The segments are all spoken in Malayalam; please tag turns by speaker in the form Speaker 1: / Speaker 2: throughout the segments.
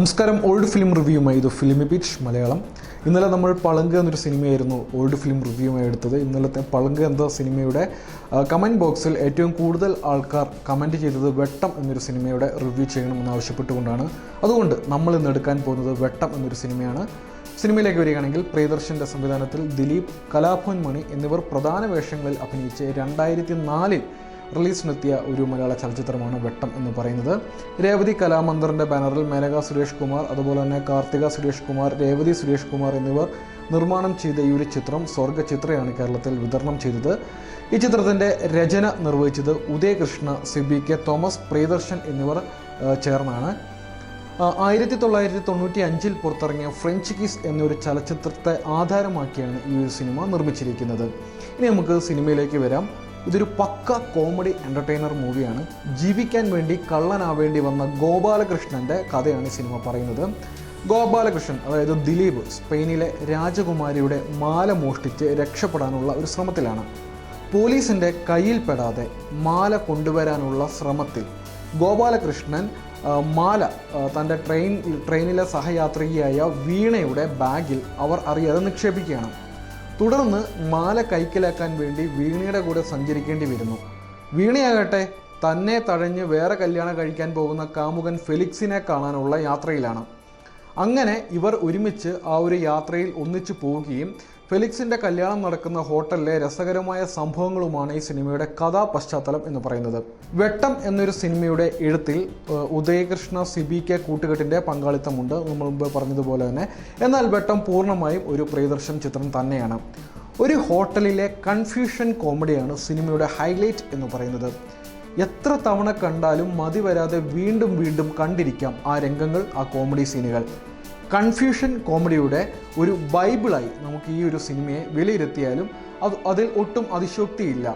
Speaker 1: നമസ്കാരം. ഓൾഡ് ഫിലിം റിവ്യൂമായി ഇത് ഫിലിമി ബീച്ച് മലയാളം. ഇന്നലെ നമ്മൾ പളങ്ക് എന്നൊരു സിനിമയായിരുന്നു ഓൾഡ് ഫിലിം റിവ്യൂമായി എടുത്തത്. ഇന്നലത്തെ പളങ്ക് എന്ന സിനിമയുടെ കമന്റ് ബോക്സിൽ ഏറ്റവും കൂടുതൽ ആൾക്കാർ കമന്റ് ചെയ്തത് വെട്ടം എന്നൊരു സിനിമയുടെ റിവ്യൂ ചെയ്യണമെന്ന് ആവശ്യപ്പെട്ടുകൊണ്ടാണ്. അതുകൊണ്ട് നമ്മൾ ഇന്ന് എടുക്കാൻ പോകുന്നത് വെട്ടം എന്നൊരു സിനിമയാണ്. സിനിമയിലേക്ക് വരികയാണെങ്കിൽ പ്രിയദർശന്റെ സംവിധാനത്തിൽ ദിലീപ് കലാഭവൻ മണി എന്നിവർ പ്രധാന വേഷങ്ങളിൽ അഭിനയിച്ച് രണ്ടായിരത്തി നാലിൽ റിലീസിനെത്തിയ ഒരു മലയാള ചലച്ചിത്രമാണ് വെട്ടം എന്ന് പറയുന്നത്. രേവതി കലാമന്ദറിന്റെ ബാനറിൽ മേനക സുരേഷ് കുമാർ അതുപോലെ തന്നെ കാർത്തിക സുരേഷ് കുമാർ രേവതി സുരേഷ് കുമാർ എന്നിവർ നിർമ്മാണം ചെയ്ത ഈ ഒരു ചിത്രം സ്വർഗചിത്രയാണ് കേരളത്തിൽ വിതരണം ചെയ്തത്. ഈ ചിത്രത്തിന്റെ രചന നിർവഹിച്ചത് ഉദയകൃഷ്ണ സിബി കെ തോമസ് പ്രിയദർശൻ എന്നിവർ ചേർന്നാണ്. ആയിരത്തി തൊള്ളായിരത്തി തൊണ്ണൂറ്റി അഞ്ചിൽ പുറത്തിറങ്ങിയ ഫ്രഞ്ച് കിസ് എന്നൊരു ചലച്ചിത്രത്തെ ആധാരമാക്കിയാണ് ഈ ഒരു സിനിമ നിർമ്മിച്ചിരിക്കുന്നത്. ഇനി നമുക്ക് സിനിമയിലേക്ക് വരാം. ഇതൊരു പക്ക കോമഡി എന്റർടൈനർ മൂവിയാണ്. ജീവിക്കാൻ വേണ്ടി കള്ളനാവേണ്ടി വന്ന ഗോപാലകൃഷ്ണന്റെ കഥയാണ് ഈ സിനിമ പറയുന്നത്. ഗോപാലകൃഷ്ണൻ അതായത് ദിലീപ് സ്പെയിനിലെ രാജകുമാരിയുടെ മാല മോഷ്ടിച്ച് രക്ഷപ്പെടാനുള്ള ഒരു ശ്രമത്തിലാണ്. പോലീസിന്റെ കയ്യിൽപ്പെടാതെ മാല കൊണ്ടുവരാനുള്ള ശ്രമത്തിൽ ഗോപാലകൃഷ്ണൻ മാല തന്റെ ട്രെയിൻ ട്രെയിനിലെ സഹയാത്രികയായ വീണയുടെ ബാഗിൽ അവർ അറിയാതെ നിക്ഷേപിക്കുകയാണ്. തുടർന്ന് മാല കൈക്കലാക്കാൻ വേണ്ടി വീണയുടെ കൂടെ സഞ്ചരിക്കേണ്ടി വരുന്നു. വീണയാകട്ടെ തന്നെ തഴഞ്ഞ് വേറെ കല്യാണം കഴിക്കാൻ പോകുന്ന കാമുകൻ ഫെലിക്സിനെ കാണാനുള്ള യാത്രയിലാണ്. അങ്ങനെ ഇവർ ഒരുമിച്ച് ആ ഒരു യാത്രയിൽ ഒന്നിച്ചു പോവുകയും ഫെലിക്സിന്റെ കല്യാണം നടക്കുന്ന ഹോട്ടലിലെ രസകരമായ സംഭവങ്ങളുമാണ് ഈ സിനിമയുടെ കഥാ പശ്ചാത്തലം എന്ന് പറയുന്നത്. വെട്ടം എന്നൊരു സിനിമയുടെ എഴുത്തിൽ ഉദയകൃഷ്ണ സിബി കെ കൂട്ടുകെട്ടിന്റെ പങ്കാളിത്തമുണ്ട് നമ്മൾ മുമ്പ് പറഞ്ഞതുപോലെ തന്നെ. എന്നാൽ വെട്ടം പൂർണമായും ഒരു പ്രിയദർശൻ ചിത്രം തന്നെയാണ്. ഒരു ഹോട്ടലിലെ കൺഫ്യൂഷൻ കോമഡിയാണ് സിനിമയുടെ ഹൈലൈറ്റ് എന്ന് പറയുന്നത്. എത്ര തവണ കണ്ടാലും മതി വരാതെ വീണ്ടും വീണ്ടും കണ്ടിരിക്കാം ആ രംഗങ്ങൾ ആ കോമഡി സീനുകൾ. കൺഫ്യൂഷൻ കോമഡിയുടെ ഒരു ബൈബിളായി നമുക്ക് ഈ ഒരു സിനിമയെ വിലയിരുത്തിയാലും അത് അതിൽ ഒട്ടും അതിശോക്തിയില്ല.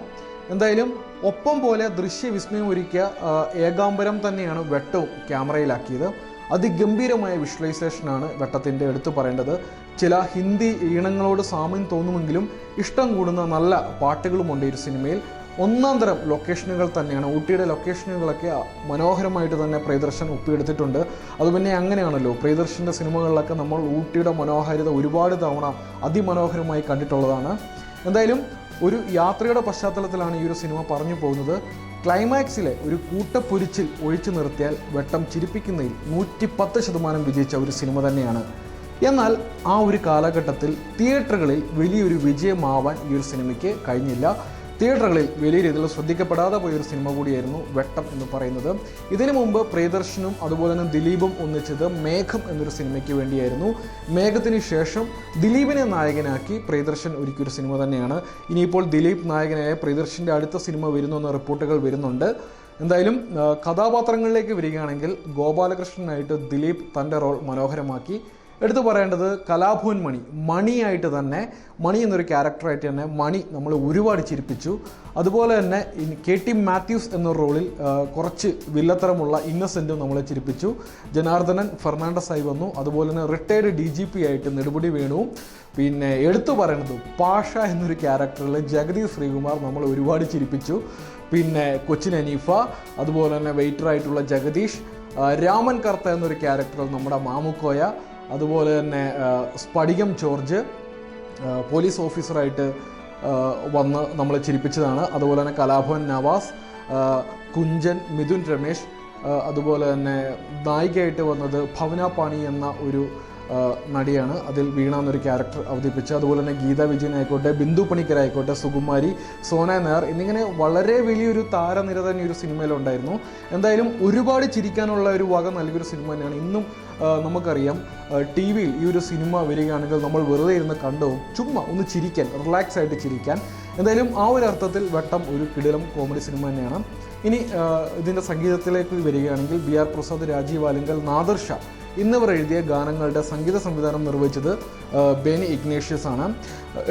Speaker 1: എന്തായാലും ഒപ്പം പോലെ ദൃശ്യവിസ്മയം ഒരുക്കിയ ഏകാംബരം തന്നെയാണ് വെട്ടവും ക്യാമറയിലാക്കിയത്. അതിഗംഭീരമായ വിഷ്വലൈസേഷനാണ് വെട്ടത്തിന്റെ എടുത്തു പറയേണ്ടത്. ചില ഹിന്ദി ഈണങ്ങളോട് സാമ്യം തോന്നുമെങ്കിലും ഇഷ്ടം കൂടുന്ന നല്ല പാട്ടുകളുമുണ്ട് ഈ സിനിമയിൽ. ഒന്നാം തരം ലൊക്കേഷനുകൾ തന്നെയാണ്. ഊട്ടിയുടെ ലൊക്കേഷനുകളൊക്കെ മനോഹരമായിട്ട് തന്നെ പ്രിയദർശൻ ഒപ്പിയെടുത്തിട്ടുണ്ട്. അത് പിന്നെ അങ്ങനെയാണല്ലോ. പ്രിയദർശന്റെ സിനിമകളിലൊക്കെ നമ്മൾ ഊട്ടിയുടെ മനോഹാരിത ഒരുപാട് തവണ അതിമനോഹരമായി കണ്ടിട്ടുള്ളതാണ്. എന്തായാലും ഒരു യാത്രയുടെ പശ്ചാത്തലത്തിലാണ് ഈ ഒരു സിനിമ പറഞ്ഞു പോകുന്നത്. ക്ലൈമാക്സിലെ ഒരു കൂട്ടപ്പൊരിച്ചിൽ ഒഴിച്ചു നിർത്തിയാൽ വെട്ടം ചിരിപ്പിക്കുന്നതിൽ നൂറ്റി പത്ത് ശതമാനം വിജയിച്ച ഒരു സിനിമ തന്നെയാണ്. എന്നാൽ ആ ഒരു കാലഘട്ടത്തിൽ തിയേറ്ററുകളിൽ വലിയൊരു വിജയമാവാൻ ഈ ഒരു സിനിമയ്ക്ക് കഴിഞ്ഞില്ല. തിയേറ്ററുകളിൽ വലിയ രീതിയിൽ ശ്രദ്ധിക്കപ്പെടാതെ പോയൊരു സിനിമ കൂടിയായിരുന്നു വെട്ടം എന്ന് പറയുന്നത്. ഇതിനു മുമ്പ് പ്രിയദർശനും അതുപോലെ തന്നെ ദിലീപും ഒന്നിച്ചത് മേഘം എന്നൊരു സിനിമയ്ക്ക് വേണ്ടിയായിരുന്നു. മേഘത്തിന് ശേഷം ദിലീപിനെ നായകനാക്കി പ്രിയദർശൻ ഒരുക്കിയൊരു സിനിമ തന്നെയാണ്. ഇനിയിപ്പോൾ ദിലീപ് നായകനായ പ്രിയദർശന്റെ അടുത്ത സിനിമ വരുന്നു എന്ന റിപ്പോർട്ടുകൾ വരുന്നുണ്ട്. എന്തായാലും കഥാപാത്രങ്ങളിലേക്ക് വരികയാണെങ്കിൽ ഗോപാലകൃഷ്ണനായിട്ട് ദിലീപ് തന്റെ റോൾ മനോഹരമാക്കി. എടുത്തു പറയേണ്ടത് കലാഭവൻ മണി. മണിയായിട്ട് തന്നെ മണി എന്നൊരു ക്യാരക്ടറായിട്ട് തന്നെ മണി നമ്മൾ ഒരുപാട് ചിരിപ്പിച്ചു. അതുപോലെ തന്നെ കെ ടി മാത്യൂസ് എന്ന റോളിൽ കുറച്ച് വില്ലത്തരമുള്ള ഇന്നസെന്റും നമ്മളെ ചിരിപ്പിച്ചു. ജനാർദ്ദനൻ ഫെർണാണ്ടസ് ആയി വന്നു. അതുപോലെ തന്നെ റിട്ടയർഡ് ഡി ജി പി ആയിട്ട് നെടുപടി വേണുവും. പിന്നെ എടുത്തു പറയേണ്ടത് പാഷ എന്നൊരു ക്യാരക്ടറിൽ ജഗദീഷ് ശ്രീകുമാർ നമ്മൾ ഒരുപാട് ചിരിപ്പിച്ചു. പിന്നെ കൊച്ചിൻ അനീഫ അതുപോലെ തന്നെ വെയിറ്റർ ആയിട്ടുള്ള ജഗദീഷ് രാമൻ കർത്ത എന്നൊരു ക്യാരക്ടറിൽ നമ്മുടെ മാമുക്കോയ അതുപോലെ തന്നെ സ്പടികം ജോർജ് പോലീസ് ഓഫീസറായിട്ട് വന്ന് നമ്മളെ ചിരിപ്പിച്ചതാണ്. അതുപോലെ തന്നെ കലാഭവൻ നവാസ് കുഞ്ചൻ മിഥുൻ രമേശ് അതുപോലെ തന്നെ നായികയായിട്ട് വന്നത് ഭവന പാണി എന്ന ഒരു നടിയാണ്. അതിൽ വീണ എന്നൊരു ക്യാരക്ടർ അവതരിപ്പിച്ച്. അതുപോലെ തന്നെ ഗീത വിജയനായിക്കോട്ടെ ബിന്ദു പണിക്കരായിക്കോട്ടെ സുകുമാരി സോന നായർ എന്നിങ്ങനെ വളരെ വലിയൊരു താരനിര തന്നെ ഒരു സിനിമയിലുണ്ടായിരുന്നു. എന്തായാലും ഒരുപാട് ചിരിക്കാനുള്ള ഒരു വക നൽകിയൊരു സിനിമ തന്നെയാണ്. ഇന്നും നമുക്കറിയാം ടി വിയിൽ ഈ ഒരു സിനിമ വരികയാണെങ്കിൽ നമ്മൾ വെറുതെ ഇരുന്ന് കണ്ടോ? ചുമ്മാ ഒന്ന് ചിരിക്കാൻ റിലാക്സ് ആയിട്ട് ചിരിക്കാൻ. എന്തായാലും ആ ഒരു അർത്ഥത്തിൽ വട്ടം ഒരു കിടിലം കോമഡി സിനിമ തന്നെയാണ്. ഇനി ഇതിന്റെ സംഗീതത്തിലേക്ക് വരികയാണെങ്കിൽ ബി ആർ പ്രസാദ് രാജീവ് ആലിങ്കൽ നാദർ ഷാ എന്നിവർ എഴുതിയ ഗാനങ്ങളുടെ സംഗീത സംവിധാനം നിർവഹിച്ചത് ബെനി ഇഗ്നേഷ്യസ് ആണ്.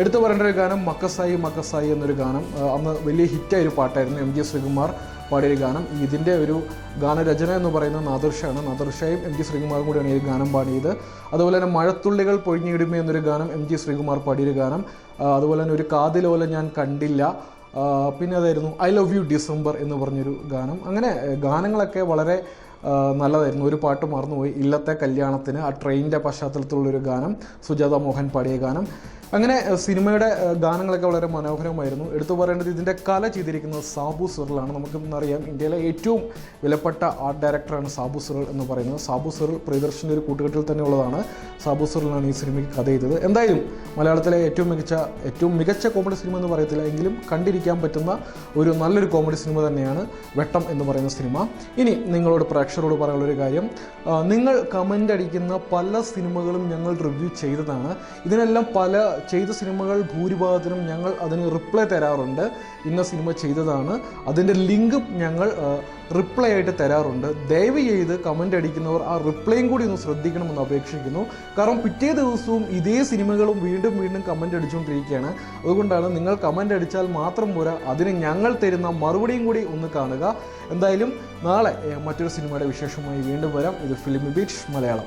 Speaker 1: എടുത്തു പറയേണ്ട ഒരു ഗാനം മക്കസായി മക്കസായി എന്നൊരു ഗാനം അന്ന് വലിയ ഹിറ്റായ ഒരു പാട്ടായിരുന്നു എം ജി ശ്രീകുമാർ പാടിയൊരു ഗാനം. ഇതിന്റെ ഒരു ഗാനരചന എന്ന് പറയുന്നത് നാദർഷയാണ് നാദർഷയും എം ജി ശ്രീകുമാറും കൂടിയാണ് ഈ ഗാനം പാടിയത്. അതുപോലെ തന്നെ മഴത്തുള്ളികൾ പൊഴിഞ്ഞിടുമേ എന്നൊരു ഗാനം എം ജി ശ്രീകുമാർ പാടിയൊരു ഗാനം. അതുപോലെ തന്നെ ഒരു കാതിലോല ഞാൻ കണ്ടില്ല. പിന്നെ അതായിരുന്നു ഐ ലവ് യു ഡിസംബർ എന്ന് പറഞ്ഞൊരു ഗാനം. അങ്ങനെ ഗാനങ്ങളൊക്കെ വളരെ നല്ലതായിരുന്നു. ഒരു പാട്ട് മറന്നുപോയി. ഇല്ലത്തെ കല്യാണത്തിന് ആ ട്രെയിനിന്റെ പശ്ചാത്തലത്തിലുള്ളൊരു ഗാനം സുജാത മോഹൻ പാടിയ ഗാനം. അങ്ങനെ സിനിമയുടെ ഗാനങ്ങളൊക്കെ വളരെ മനോഹരമായിരുന്നു എടുത്തു പറയേണ്ടത് ഇതിന്റെ കല ചെയ്തിരിക്കുന്നത് സാബു സിറിലാണ്. നമുക്കിന്നറിയാം ഇന്ത്യയിലെ ഏറ്റവും വിലപ്പെട്ട ആർട്ട് ഡയറക്ടറാണ് സാബു സിറിൽ എന്ന് പറയുന്നത്. സാബു സിറിൽ പ്രിയദർശന്റെ ഒരു കൂട്ടുകെട്ടിൽ തന്നെ ഉള്ളതാണ് സാബു സിറിലാണ് ഈ സിനിമയ്ക്ക് കഥ ചെയ്തത്. എന്തായാലും മലയാളത്തിലെ ഏറ്റവും മികച്ച ഏറ്റവും മികച്ച കോമഡി സിനിമ എന്ന് പറയത്തില്ല എങ്കിലും കണ്ടിരിക്കാൻ പറ്റുന്ന ഒരു നല്ലൊരു കോമഡി സിനിമ തന്നെയാണ് വെട്ടം എന്ന് പറയുന്ന സിനിമ. ഇനി നിങ്ങളോട് പ്രേക്ഷകരോട് പറയാനുള്ളൊരു കാര്യം. നിങ്ങൾ കമന്റ് അടിക്കുന്ന പല സിനിമകളും ഞങ്ങൾ റിവ്യൂ ചെയ്തതാണ്. ഇതിനെല്ലാം പല ചെയ്ത സിനിമകൾ ഭൂരിഭാഗത്തിനും ഞങ്ങൾ അതിന് റിപ്ലൈ തരാറുണ്ട്. ഇന്ന സിനിമ ചെയ്തതാണ്. അതിന്റെ ലിങ്കും ഞങ്ങൾ റിപ്ലൈ ആയിട്ട് തരാറുണ്ട്. ദയവ് ചെയ്ത് കമന്റ് അടിക്കുന്നവർ ആ റിപ്ലൈയും കൂടി ഒന്ന് ശ്രദ്ധിക്കണമെന്ന് അപേക്ഷിക്കുന്നു. കാരണം പിറ്റേ ദിവസവും ഇതേ സിനിമകളും വീണ്ടും വീണ്ടും കമന്റ് അടിച്ചുകൊണ്ടിരിക്കുകയാണ്. അതുകൊണ്ടാണ് നിങ്ങൾ കമന്റ് അടിച്ചാൽ മാത്രം പോരാ അതിന് ഞങ്ങൾ തരുന്ന മറുപടിയും കൂടി ഒന്ന് കാണുക. എന്തായാലും നാളെ മറ്റൊരു സിനിമയുടെ വിശേഷമായി വീണ്ടും വരാം. ഇത് ഫിലിം ബീച്ച് മലയാളം.